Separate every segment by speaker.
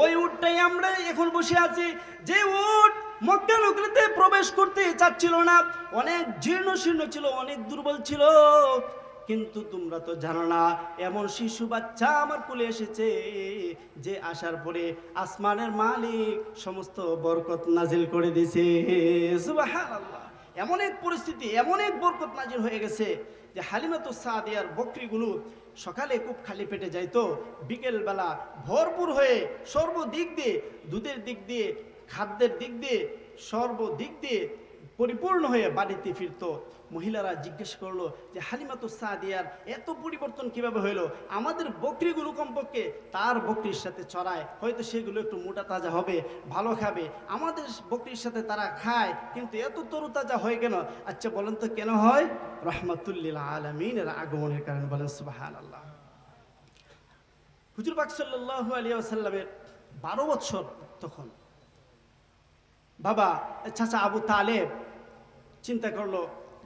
Speaker 1: ওই উটটাই আমরা এখন বসে আছি। যে উট মক্কা নগরীতে প্রবেশ করতে চাচ্ছিল না, অনেক জীর্ণ শীর্ণ ছিল, অনেক দুর্বল ছিল। কিন্তু তোমরা তো জানো না, এমন শিশু বাচ্চা আমার কোলে এসেছে যে আসার পরে আসমানের মালিক সমস্ত বরকত নাজিল করে দিছে এমন এক পরিস্থিতি, এমন এক বরকত নাজিল হয়ে গেছে যে হালিমাতু সাদিয়ার বকরিগুলো সকালে খুব খালি পেটে যাইতো বিকেলবেলা ভরপুর হয়ে সর্বদিক দিয়ে, দুধের দিক দিয়ে, খাদ্যের দিক দিয়ে, সর্বদিক দিয়ে পরিপূর্ণ হয়ে বাড়িতে ফিরতো। মহিলারা জিজ্ঞেস করল যে, হালিমাতু সাদিয়ার এত পরিবর্তন কীভাবে হইল? আমাদের বকরিগুলো কমপক্ষে তার বকরির সাথে চড়ায় হয়তো সেগুলো একটু মোটা তাজা হবে, ভালো খাবে। আমাদের বকরির সাথে তারা খায়, কিন্তু এত তরুতাজা হয়ে কেন? আচ্ছা বলেন তো কেন হয়? রহমতুল্লিল আলমিনের আগমনের কারণে বলেন সুবাহান আল্লাহ হুজুর পাক সাল্লাহ আলিয়া সাল্লামের বারো বছর তখন বাবা, চাচা আবু তালেব চিন্তা করল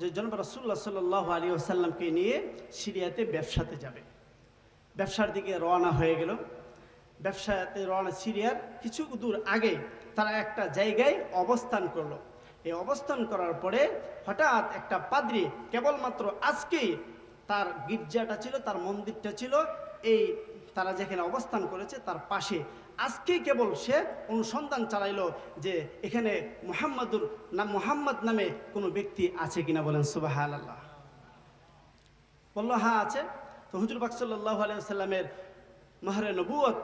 Speaker 1: যে জনব রসুল্লাহ সাল্লাহ আলী আসাল্লামকে নিয়ে সিরিয়াতে ব্যবসাতে যাবে। ব্যবসার দিকে রওনা হয়ে গেল। ব্যবসাতে রওনা সিরিয়ার কিছু দূর আগে তারা একটা জায়গায় অবস্থান করল। এই অবস্থান করার পরে হঠাৎ একটা পাদ্রি কেবলমাত্র আজকেই তার গির্জাটা ছিল, তার মন্দিরটা ছিল, এই তারা যেখানে অবস্থান করেছে তার পাশে আজকেই কেবল সে অনুসন্ধান চালাইলো যে এখানে মোহাম্মদুর নাম মোহাম্মদ নামে কোনো ব্যক্তি আছে কিনা বলেন সুবাহ আল্লাহ বলল হ্যাঁ আছে। তো হুজুর বাক সাল্লাহ আলাইসাল্লামের মহরে নবুয়ত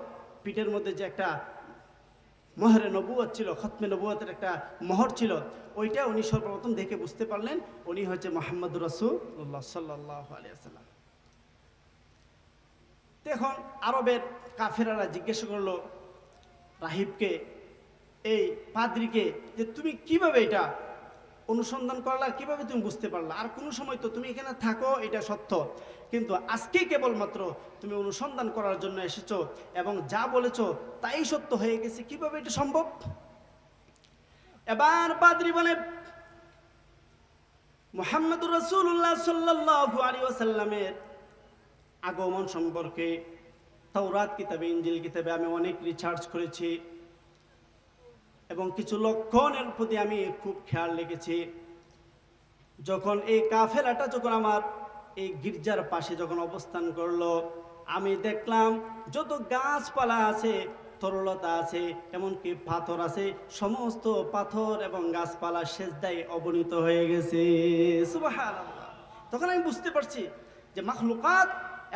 Speaker 1: পিঠের মধ্যে যে একটা মহরে নবুয়ত ছিল, খতমে নবুয়তের একটা মহর ছিল, ওইটা উনি সর্বপ্রথম দেখে বুঝতে পারলেন, উনি হচ্ছে মোহাম্মদ রসুল্লাহ সাল্লাহ আলিয়াল্লাম এখন আরবের কাফেরারা জিজ্ঞেস করল রাহিবকে, এই পাদ্রিকে, যে তুমি কীভাবে এটা অনুসন্ধান করলা, কীভাবে তুমি বুঝতে পারলা? আর কোনো সময় তো তুমি এখানে থাকো, এটা সত্য। কিন্তু আজকে কেবলমাত্র তুমি অনুসন্ধান করার জন্য এসেছ এবং যা বলেছ তাই সত্য হয়ে গেছে। কীভাবে এটা সম্ভব? এবার পাদ্রি বলে, মোহাম্মদুর রসুল্লাহ সাল্লাহ আলী ওসাল্লামের আগমন সম্পর্কে তাওরাত কিতাবে ইঞ্জিল কিতাবে আমি অনেক রিসার্চ করেছি এবং কিছু লক্ষণের প্রতি আমি খুব খেয়াল রেখেছি। যখন এই কাফেলাটা যখন আমার এই গির্জার পাশে যখন অবস্থান করল, আমি দেখলাম যত গাছপালা আছে, তরলতা আছে, এমনকি পাথর আছে, সমস্ত পাথর এবং গাছপালা সেজদায় অবনীত হয়ে গেছে। তখন আমি বুঝতে পারছি যে মাখলুকাত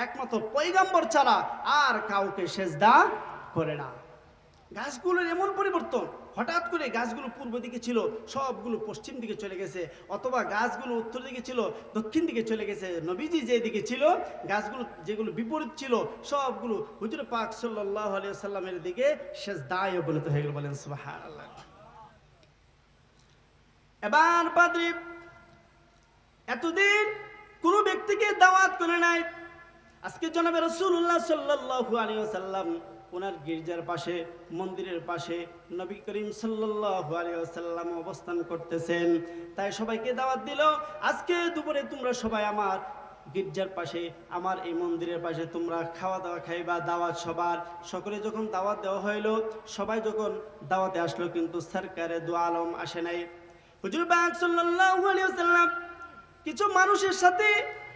Speaker 1: একমাত্র পৈগাম্বর ছাড়া আর কাউকে সেজদা করে না। গাছগুলোর এমন পরিবর্তন, হঠাৎ করে গাছগুলো পূর্ব দিকে ছিল, সবগুলো পশ্চিম দিকে চলে গেছে, অথবা গাছগুলো উত্তর দিকে ছিল, দক্ষিণ দিকে চলে গেছে, নবীজি যে দিকে ছিল, গাছগুলো যেগুলো বিপরীত ছিল, সবগুলো হুজুর পাক সাল্লাহ সাল্লামের দিকে শেষ দায় অবনীত হয়ে গেল বলেন এবার পাদ্রী এতদিন কোনো ব্যক্তিকে দাওয়াত করে নাই আজকে জনাবে রসুল্লাহ সাল্লাহু আলী সাল্লাম ওনার গির্জার পাশে, মন্দিরের পাশে নবী করিম সাল্লাহ আলী সাল্লাম অবস্থান করতেছেন। তাই সবাইকে দাওয়াত দিল, আজকে দুপুরে তোমরা সবাই আমার গির্জার পাশে, আমার এই মন্দিরের পাশে তোমরা খাওয়া দাওয়া খাইবা, দাওয়াত সবার। সকলে যখন দাওয়াত দেওয়া হইল, সবাই যখন দাওয়াতে আসলো, কিন্তু সরকারে দু আলম আসে নাই। হুজুর আলাইহি ওয়াসাল্লাম কিছু মানুষের সাথে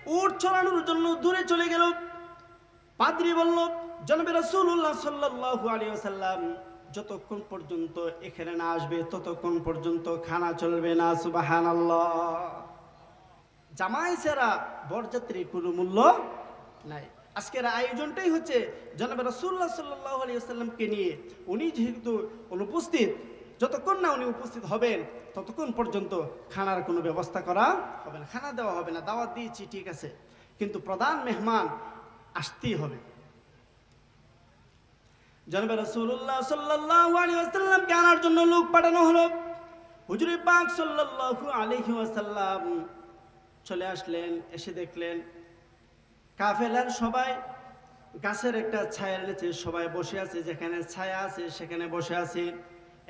Speaker 1: উট ছড়ানোর জন্য দূরে চলে গেল। পাদ্রি বলল, জনবে রাসূলুল্লাহ সাল্লাল্লাহু আলাইহি ওয়াসাল্লাম, যতক্ষণ পর্যন্ত এখানে না আসবে, ততক্ষণ পর্যন্ত খানা চলবে না, সুবহানাল্লাহ। জামাই ছাড়া বরযাত্রীর কোনো মূল্য নাই। আজকের আয়োজনটাই হচ্ছে জনাব রসুল্লাহ সাল্লাহ আলী আসাল্লামকে নিয়ে। উনি যেহেতু অনুপস্থিত যতক্ষণ না উনি উপস্থিত হবেন, ততক্ষণ পর্যন্ত খানার কোনো ব্যবস্থা করা হবে না। খানা দেওয়া হবে না, দাওয়াত দিয়েছি, ঠিক আছে। কিন্তু প্রধান মেহমান আসতেই হবে। জনাব রসুল্লাহ সাল্লাহ আলী আসাল্লামকে আনার জন্য লোক পাঠানো হলো? হুজুরি পাক সাল্লাল্লাহু আলাইহি ওয়াসাল্লাম চলে আসলেন, এসে দেখলেন কাফেলার সবাই গাছের একটা ছায়ার নিচে সবাই বসে আছে, যেখানে ছায়া আছে সেখানে বসে আছে।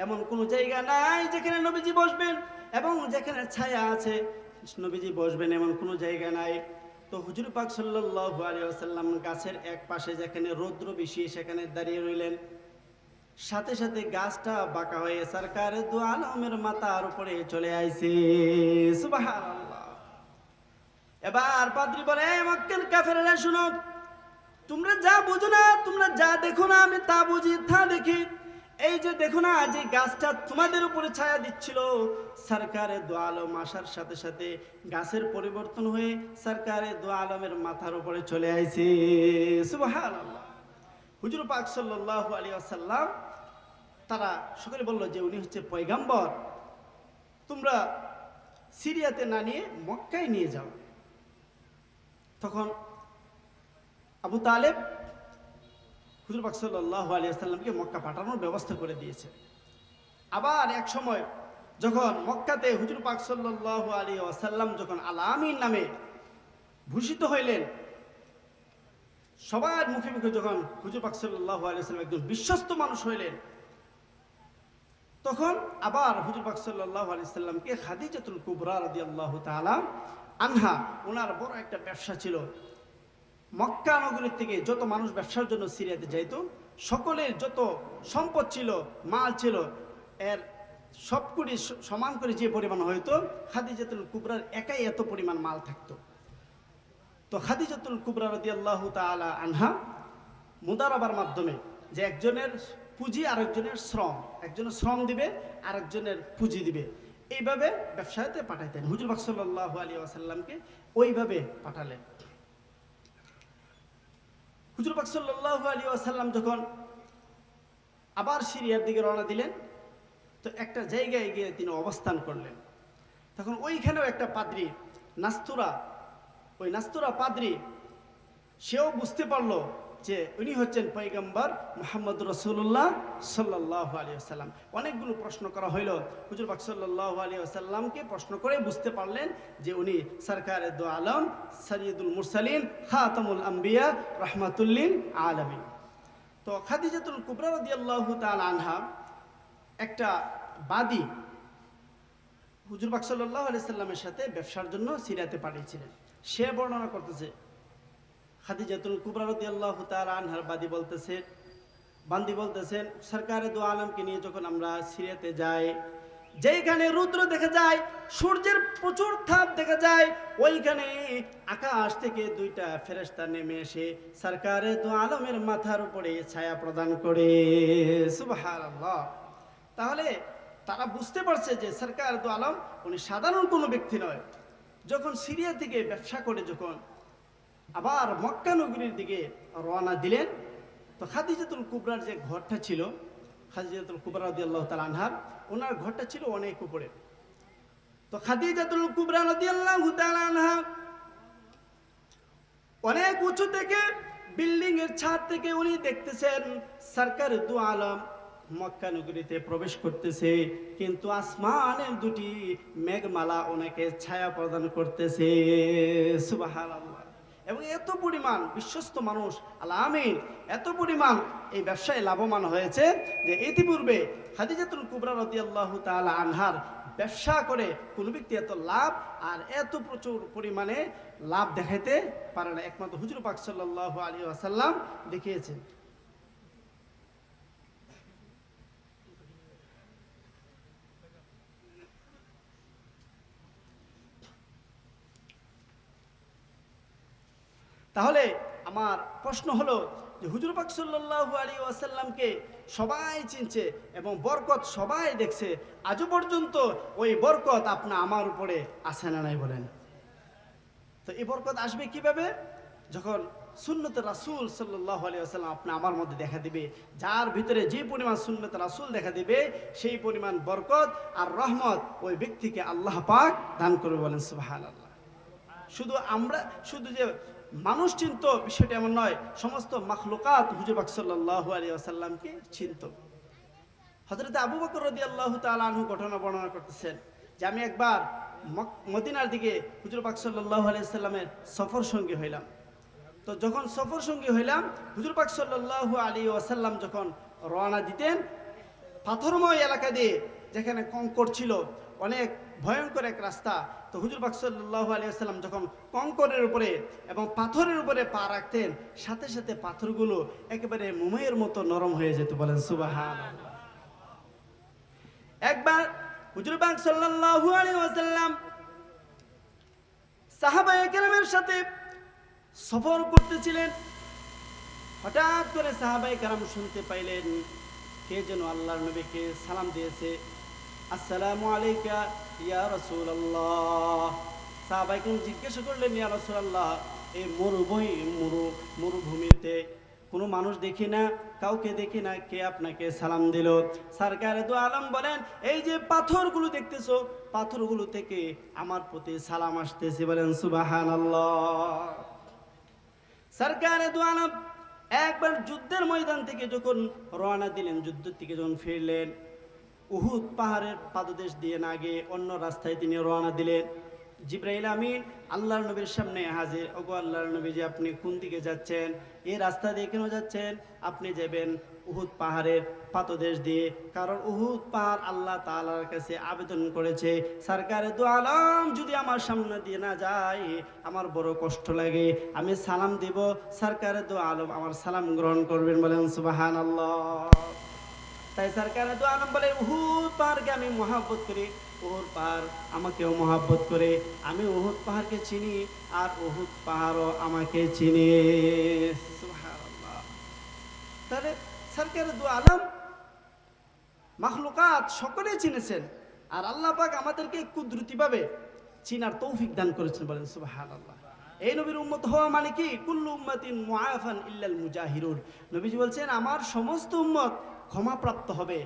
Speaker 1: এমন কোনো জায়গা নাই যেখানে নবীজি বসবেন এবং যেখানে ছায়া আছে নবীজি বসবেন এমন কোনো জায়গা নাই। তো হুজুর পাক সাল্লাল্লাহু আলাইহি ওয়াসাল্লাম গাছের এক পাশে যেখানে রৌদ্র বেশি সেখানে দাঁড়িয়ে রইলেন। সাথে সাথে গাছটা বাঁকা হয়ে সরকার দু আলমের মাথার উপরে চলে আইছে। এবার পাদ্রী বলে "এই মক্কেল কাফেরেরা, শুনো, তোমরা যা বুঝো না, তোমরা যা দেখো না, আমি তা বুঝি, তা দেখি। এই যে দেখো না, যে গাছটা তোমাদের উপরে ছায়া দিচ্ছিল, সরকারে দু আলম আসার সাথে সাথে গাছের পরিবর্তন হয়ে সরকারে দু আলমের মাথার উপরে চলে আইছে। হুজুর পাক সাল্লাল্লাহু আলাইহি ওয়াসাল্লাম তারা সকলে বলল যে উনি হচ্ছে পয়গাম্বর, তোমরা সিরিয়াতে না নিয়ে মক্কায় নিয়ে যাও। তখন আবু তালেব হুজুর পাক আলাইহি ওয়াসাল্লামকে মক্কা পাঠানোর ব্যবস্থা করে দিয়েছে। আবার এক সময় যখন মক্কাতে হুজুর পাক সাল্লাল্লাহু আলাইহি ওয়াসাল্লাম যখন আলামিন নামে ভূষিত হইলেন, সবার মুখে মুখে যখন হুজুর পাক সাল্লাল্লাহু আলাইহি ওয়াসাল্লাম একজন বিশ্বস্ত মানুষ হইলেন, তখন আবার হুজুর পাক সাল্লাল্লাহু আলাইহি সাল্লামকে খাদিজাতুল কুবরা আল্লাহ তাআলা আনহা, ওনার বড় একটা ব্যবসা ছিল। মক্কা নগরীর থেকে যত মানুষ ব্যবসার জন্য সিরিয়াতে যাইতো, সকলের যত সম্পদ ছিল, মাল ছিল, এর সবকুড়ি স- সমান করে যে পরিমাণ হইতো, খাদিজাতুল কুবরার একাই এত পরিমাণ মাল থাকতো। তো খাদিজাতুল কুবরা রাদিয়াল্লাহু তাআলা আনহা মুদারাবার মাধ্যমে যে একজনের পুঁজি আরেকজনের শ্রম, একজনের শ্রম দিবে, আরেকজনের পুঁজি দিবে, এইভাবে ব্যবসায়তে পাঠাইতেন। হুজুর বাক সাল্লাল্লাহু আলাইহি ওয়াসাল্লামকে ওইভাবে পাঠালেন। হুজুর পাক সাল্লাল্লাহু আলাইহি ওয়াসাল্লাম যখন আবার সিরিয়ার দিকে রওনা দিলেন, তো একটা জায়গায় গিয়ে তিনি অবস্থান করলেন। তখন ওইখানেও একটা পাদ্রী, নাস্তুরা, ওই নাস্তুরা পাদ্রী, সেও বুঝতে পারল যে উনি হচ্ছেন পৈগম্বর মোহাম্মদ রসুল্লাহ সাল্লাহ আলী আসাল্লাম অনেকগুলো প্রশ্ন করা হইল। হুজুর পাক সাল্লাহ আলী আসাল্লামকে প্রশ্ন করে বুঝতে পারলেন যে উনি সরকার আলম, সৈয়দুল মুরসালিন, খাতামুল আম্বিয়া রহমাতুল্লিন আলমিন। তো খাদিজাতুল কুবরা রাদিয়াল্লাহু তাআলা আনহা একটা বাদী হুজুর পাক সাল্লাল্লাহু আলাইহি সাল্লামের সাথে ব্যবসার জন্য সিরিয়াতে পাঠিয়েছিলেন। সে বর্ণনা করতেছে খাদিজাতুল কুবরা রাদিয়াল্লাহু তাআলা আনহার বাদী বলতেছে, বান্দি বলতেছেন সরকারে দু আলমকে নিয়ে যখন আমরা সিরিয়াতে যাই, যেইখানে রুদ্র দেখা যায়, সূর্যের প্রচুর তাপ দেখা যায়, ওইখানে আকাশ থেকে দুইটা ফেরেশতা নেমে এসে সরকারে দু আলমের মাথার উপরে ছায়া প্রদান করে। সুবহানাল্লাহ। তাহলে তারা বুঝতে পারছে যে সরকার দু আলম উনি সাধারণ কোনো ব্যক্তি নয়। যখন সিরিয়া থেকে ব্যবসা করে যখন আবার মক্কা নগরীর দিকে রওনা দিলেন। তো খাদিজাতুল কুবরার যে ঘরটা ছিল, খাদিজাতুল কুবরা রদি আল্লাহ তাল আনহার, ওনার ঘরটা ছিল অনেক উপরে। তো খাদিজাতুল কুবরা রদি আল্লাহ আনহা অনেক উঁচু থেকে বিল্ডিং এর ছাদ থেকে উনি দেখতেছেন, সরকার দু আলম মক্কা নগরীতে প্রবেশ করতেছে, কিন্তু আসমানের দুটি মেঘমালা ওনাকে ছায়া প্রদান করতেছে। সুবহানাল্লাহ। এবং এত পরিমাণ বিশ্বস্ত মানুষ আল্লাহ আমিন, এত পরিমাণ এই ব্যবসায় লাভবান হয়েছে যে ইতিপূর্বে খাদিজাতুল কুবরা রদি আল্লাহ তালা আনহার ব্যবসা করে কোন ব্যক্তি এত লাভ আর এত প্রচুর পরিমাণে লাভ দেখাইতে পারে না। একমাত্র হুজুর পাক সাল্লাহ আলী আসাল্লাম দেখিয়েছেন। তাহলে আমার প্রশ্ন হলো যে হুজুর পাক আলাইহি ওয়াসাল্লামকে সবাই চিনছে এবং বরকত সবাই দেখছে, আজও পর্যন্ত ওই বরকত আপনা আমার উপরে আসে না নাই বলেন? তো এই বরকত আসবে কীভাবে? যখন সুন্নত রাসুল সাল্লাল্লাহু আলাইহি ওয়াসাল্লাম আপনি আমার মধ্যে দেখা দিবে, যার ভিতরে যে পরিমাণ সুন্নত রাসুল দেখা দিবে, সেই পরিমাণ বরকত আর রহমত ওই ব্যক্তিকে আল্লাহ পাক দান করবে বলেন সুবহানাল্লাহ। শুধু আমরা, শুধু যে মানুষ চিনত, বিষয়টা এমন নয়, সমস্ত মাখলুকাত হুজুর বাক সাল্লাহ আলী আসাল্লামকে চিনত। হজরত আবু বকর রদি আল্লাহ তালু ঘটনা বর্ণনা করতেছেন যে আমি একবার মদিনার দিকে হুজুর পাক সাল্লাহ আলি সাল্লামের সফর সঙ্গী হইলাম। তো যখন সফর সঙ্গী হইলাম, হুজুর পাক সাল্লাহ আলী ওয়াসাল্লাম যখন রওনা দিতেন, পাথরময় এলাকা দিয়ে যেখানে কঙ্কর ছিল, অনেক ভয়ঙ্কর এক রাস্তা তো হুজুর বাক সাল্লাহ আলিয়াল্লাম যখন কঙ্করের উপরে এবং পাথরের উপরে পা রাখতেন, সাথে সাথে পাথরগুলো একেবারে মোমের মতো নরম হয়ে যেত, বলেন সুবাহান একবার হুজুর বাক সাল্লাল্লাহু আলাইহি সাহাবা একরামের সাথে সফর করতেছিলেন। হঠাৎ করে সাহাবাই কারাম শুনতে পাইলেন, কে যেন আল্লাহর নবীকে সালাম দিয়েছে। আসসালামু আলাইকা ইয়া রাসূলুল্লাহ। সাহাবাই কোন জিজ্ঞাসা করলেন, ইয়া এই মরুভূমি, মরু, মরুভূমিতে কোনো মানুষ দেখি না? কাউকে দেখি না? কে আপনাকে সালাম দিল? সরকারে দু আলম বলেন, এই যে পাথরগুলো দেখতেছো, পাথরগুলো থেকে আমার প্রতি সালাম আসতেছে। বলেন, সুবহানাল্লাহ। সরকারে দু আলম একবার যুদ্ধের ময়দান থেকে যখন রওনা দিলেন যুদ্ধ থেকে যখন ফিরলেন উহুদ পাহাড়ের পাদদেশ দিয়ে না গিয়ে অন্য রাস্তায় তিনি রওনা দিলেন। জিব্রাইল আমিন, আল্লাহর নবীর সামনে হাজির। ওগো আল্লাহর নবী যে আপনি কোন দিকে যাচ্ছেন? এই রাস্তা দিয়ে কেন যাচ্ছেন? আপনি যাবেন উহুদ পাহাড়ের পাতদেশ দিয়ে। কারণ উহুদ পাহাড় আল্লাহ তাআলার কাছে আবেদন করেছে, সরকারে দু আলম, যদি আমার সামনে দিয়ে না যায়, আমার বড় কষ্ট লাগে। আমি সালাম দিব, সরকারে দু আলম আমার সালাম গ্রহণ করবেন বলেন সুবাহান আল্লাহ তাই সরকারে দু আলম বলে, উহুদ পাহাড়কে আমি মহাব্বত করি। উহুদ পাহাড় আমাকেও মহাব্বত করে। আমি উহুদ পাহাড়কে চিনি আর উহুদ পাহাড়ও আমাকে চিনি। তাহলে সরকারে দু আলম, মাখলুকাত সকলেই চিনেছেন। আর আল্লাহ পাক আমাদেরকে কুদরতিভাবে চিনার তৌফিক দান করেছেন বলেন, সুবহানাল্লাহ। এই নবীর উম্মত হওয়া মানে কি? কুল্লু উম্মাতিন মুআফান ইল্লাল মুজাহিরুন। নবীজি বলছেন, আমার সমস্ত উম্মত ক্ষমাপ্রাপ্ত হবে।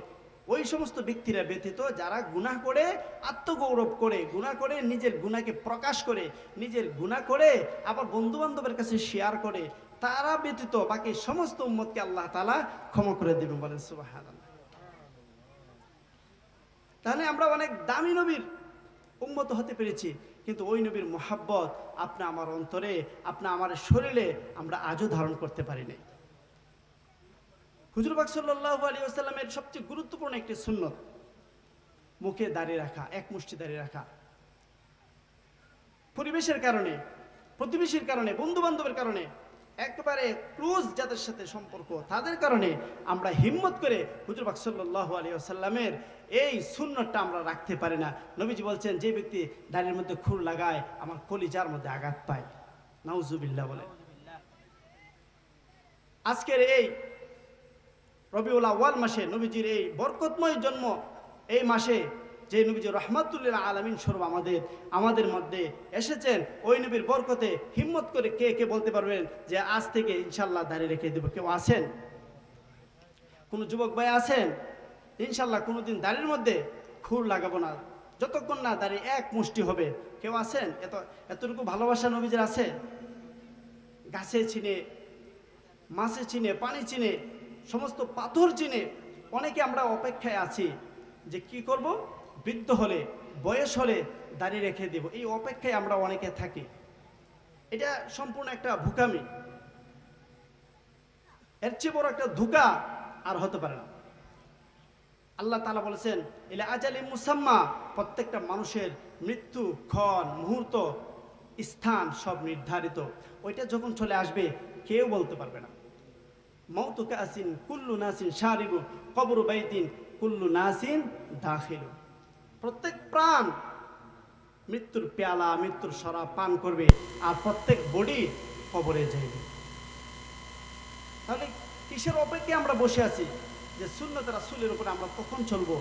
Speaker 1: ওই সমস্ত ব্যক্তিরা ব্যতীত যারা গুনাহ করে, আত্মগৌরব করে, গুনাহ করে নিজের গুণাকে প্রকাশ করে, নিজের গুনাহ করে আবার বন্ধু বান্ধবের কাছে শেয়ার করে, তারা ব্যতীত বাকি সমস্ত উম্মতকে আল্লাহ তালা ক্ষমা করে দেবেন বলেন, সুবহানাল্লাহ। তাহলে আমরা অনেক দামি নবীর উন্মত হতে পেরেছি, কিন্তু ওই নবীর মোহাব্বত আপনি আমার অন্তরে, আপনি আমার শরীরে আমরা আজও ধারণ করতে পারিনি হুজুরবাগ সাল্লাহ আলী আসাল্লামের সবচেয়ে গুরুত্বপূর্ণ একটি সুন্নত, মুখে দাঁড়িয়ে রাখা, এক মুষ্টি দাঁড়িয়ে রাখা। পরিবেশের কারণে, প্রতিবেশীর কারণে বন্ধু বান্ধবের কারণে একবারে ক্লোজ যাদের সাথে সম্পর্ক, তাদের কারণে আমরা হিম্মত করে হুজুর বাক সাল্লাহ আলী আসাল্লামের এই শূন্যটা আমরা রাখতে পারি না। নবীজি বলছেন, যে ব্যক্তি দাড়ির মধ্যে খুর লাগায়, আমার কলিজার মধ্যে আঘাত পায়। নাউজুবিল্লাহ বলে। আজকের এই রবিউল আওয়াল মাসে নবীজির এই বরকতময় জন্ম এই মাসে যে নবীজি রহমাতুল্লাহ আলমিন স্বরূপ আমাদের আমাদের মধ্যে এসেছেন, ওই নবীর বরকতে হিম্মত করে কে কে বলতে পারবেন যে আজ থেকে ইনশাল্লাহ দাঁড়িয়ে রেখে দেবো। কেউ আছেন? কোনো যুবক ভাই আছেন? ইনশাল্লাহ কোনোদিন দাড়ির মধ্যে খুর লাগাবো না। যতক্ষণ না দাঁড়িয়ে এক মুষ্টি হবে। কেউ আছেন? এত, এতটুকু ভালোবাসা নবীজের আছে? গাছে চিনে, মাছে চিনে, পানি চিনে সমস্ত পাথর চিনে অনেকে আমরা অপেক্ষায় আছি যে কি করব? বৃদ্ধ হলে, বয়স হলে দাঁড়িয়ে রেখে দেব। এই অপেক্ষায় আমরা অনেকে থাকি। এটা সম্পূর্ণ একটা ভুকামি। এর চেয়ে বড় একটা ধোকা আর হতে পারে না। আল্লাহ তালা বলেছেন এলে আজালি মুসাম্মা প্রত্যেকটা মানুষের মৃত্যু, ক্ষণ, মুহূর্ত, স্থান সব নির্ধারিত। ওইটা যখন চলে আসবে, কেউ বলতে পারবে না। কুল্লু নাসিন কবরু বাইতিন, কুল্লু নাসিন দাখিলু। প্রত্যেক প্রাণ মৃত্যুর পেয়ালা, মৃত্যুর শরাব পান করবে আর প্রত্যেক বডি কবরে যাইবে। তাহলে কিসের অপেক্ষায় আমরা বসে আছি? যে শূন্যতা রাসুলের উপরে আমরা কখন চলবো?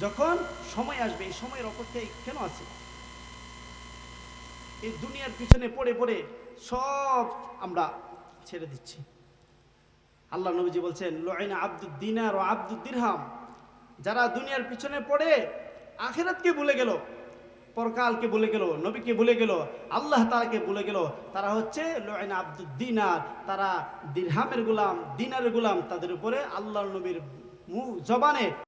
Speaker 1: যখন সময় আসবে, এই সময়ের অপেক্ষায় কেন আছি? এই দুনিয়ার পিছনে পড়ে পড়ে সব আমরা ছেড়ে দিচ্ছি। আল্লাহ নবীজি বলছেন লোয়না আব্দুদ্দিন আর ও আব্দুল দিরহাম। যারা দুনিয়ার পিছনে পড়ে, আখেরাতকে ভুলে গেল, পরকালকে ভুলে গেল, নবীকে ভুলে গেল, আল্লাহ তালাকে ভুলে গেল, তারা হচ্ছে লোয়না আব্দুল দিনার। তারা দিরহামের গুলাম দিনার গুলাম, তাদের উপরে আল্লাহ নবীর জবানে